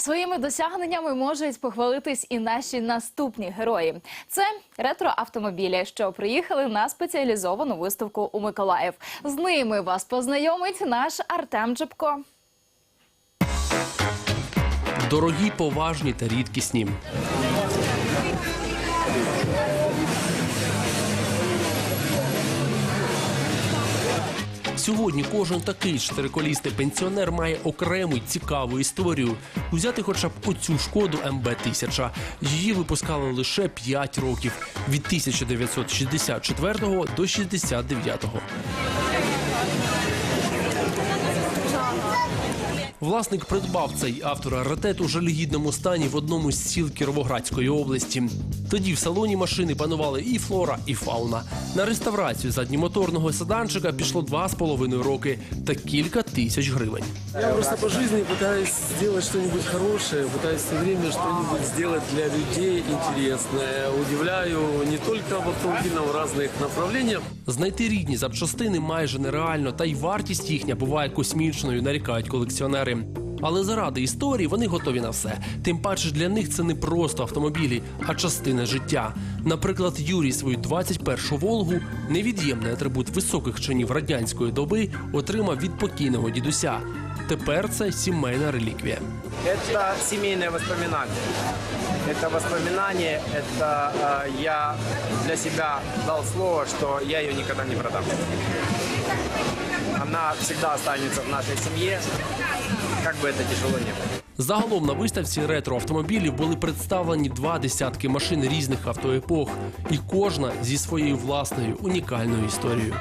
Своїми досягненнями можуть похвалитись і наші наступні герої. Це ретроавтомобілі, що приїхали на спеціалізовану виставку у Миколаїв. З ними вас познайомить наш Артем Джепко. Дорогі, поважні та рідкісні. Сьогодні кожен такий чотириколісний пенсіонер має окрему й цікаву історію. Узяти хоча б оцю шкоду МБ 1000 Її випускали лише 5 років від 1964 до 69. Власник придбав цей автораритет у жалюгідному стані в одному з сіл Кіровоградської області. Тоді в салоні машини панували і флора, і фауна. На реставрацію заднімоторного седанчика пішло два з половиною роки та кілька тисяч гривень. Я просто по жизни пытаюсь сделать что-нибудь хорошее, пытаюсь все время что-нибудь сделать для людей интересное. Удивляю не только в автомобильном в разных направлениях. Знайти рідні запчастини майже нереально, та й вартість їхня буває космічною, нарікають колекціонери. Але заради історії вони готові на все. Тим паче для них це не просто автомобілі, а частина життя. Наприклад, Юрій свою 21-шу Волгу, невід'ємний атрибут високих чинів радянської доби, отримав від покійного дідуся. Тепер це сімейна реліквія. Это семейное воспоминание. Это воспоминание, это э, я для себя дал слово, что я ее никогда не продам. Она всегда останется в нашей семье, как бы это тяжело не было. Загалом на виставці ретроавтомобілів були представлені два десятки машин різних автоепох, і кожна зі своєю власною унікальною історією.